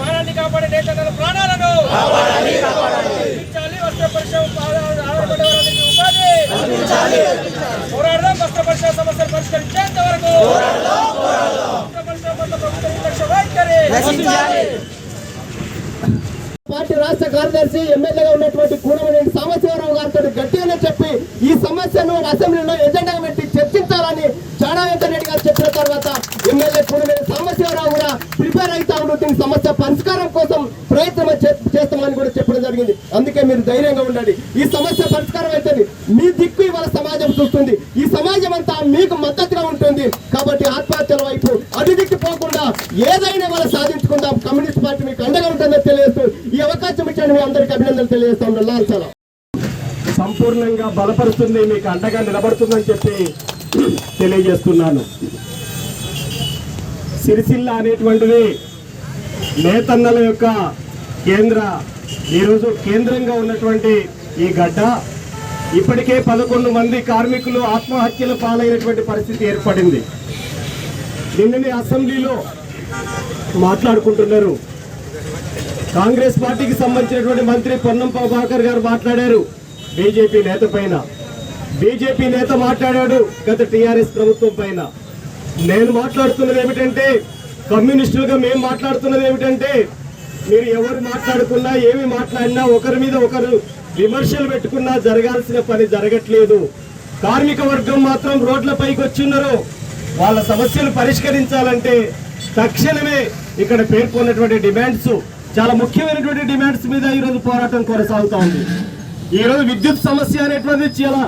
మానాన్ని కాపాడే నేతలను ప్రాణాలను వస్త్ర పరిశ్రమ ఉపాధి పోరాడదాం వస్త్ర పరిశ్రమ సమస్యలు పరిష్కరించేంత వరకు పార్టీ రాష్ట్ర కార్యదర్శి ఎమ్మెల్యేగా ఉన్నటువంటి కూనమనేని సాంబశివరావు గారితో గట్టిగానే చెప్పి ఈ సమస్యను అసెంబ్లీలో ఎజెండాగా పెట్టి చర్చించాలని చాడా వెంకటరెడ్డి గారు చెప్పిన తర్వాత ఎమ్మెల్యే కూనమనేని ప్రిపేర్ సమస్య పరిష్కారం కోసం ప్రయత్నం చే- చేస్తామని కూడా చెప్పడం జరిగింది. అందుకే మీరు ధైర్యంగా ఉండండి. ఈ సమస్య పరిష్కారం అవుతుంది మీ దిక్కు ఇవాళ సమాజం చూస్తుంది. ఈ సమాజం అంతా మీకు మద్దతుగా ఉంటుంది. కాబట్టి ఆత్మహత్యల వైపు అభివృద్ధికి పోకుండా ఏదైనా వాళ్ళు సాధించుకుందాం. కమ్యూనిస్ట్ పార్టీ మీకు అండగా ఉంటుందని తెలియజేస్తూ ఈ అవకాశం ఇచ్చాను. మీ అందరికీ అభినందనలు తెలియజేస్తాం లాల్ సలాం. సంపూర్ణంగా బలపరుస్తుంది మీకు అండగా నిలబడుతుందని చెప్పి తెలియజేస్తున్నాను. సిరిసిల్ల అనేటువంటిది నేతన్నల యొక్క కేంద్ర ఈరోజు కేంద్రంగా ఉన్నటువంటి ఈ గడ్డ ఇప్పటికే పదకొండు మంది కార్మికులు ఆత్మహత్యల పాలైనటువంటి పరిస్థితి ఏర్పడింది. నిన్ననే అసెంబ్లీలో మాట్లాడుకుంటున్నారు. కాంగ్రెస్ పార్టీకి సంబంధించినటువంటి మంత్రి పొన్నం ప్రభాకర్ గారు మాట్లాడారు బీజేపీ నేత పైన. బీజేపీ నేత మాట్లాడాడు గత టీఆర్ఎస్ ప్రభుత్వం పైన. నేను మాట్లాడుతున్నది ఏమిటంటే కమ్యూనిస్టులుగా మేము మాట్లాడుతున్నది ఏమిటంటే మీరు ఎవరు మాట్లాడుకున్నా ఏమి మాట్లాడినా ఒకరి మీద ఒకరు విమర్శలు పెట్టుకున్నా జరగాల్సిన పని జరగట్లేదు. కార్మిక వర్గం మాత్రం రోడ్లపైకి వచ్చిన్నారో వాళ్ళ సమస్యలు పరిష్కరించాలంటే తక్షణమే ఇక్కడ పేర్కొన్నటువంటి డిమాండ్స్ చాలా ముఖ్యమైనటువంటి డిమాండ్స్ మీద ఈరోజు పోరాటం కొనసాగుతూ ఉంది. ఈ రోజు విద్యుత్ సమస్య అనేటువంటిది చాలా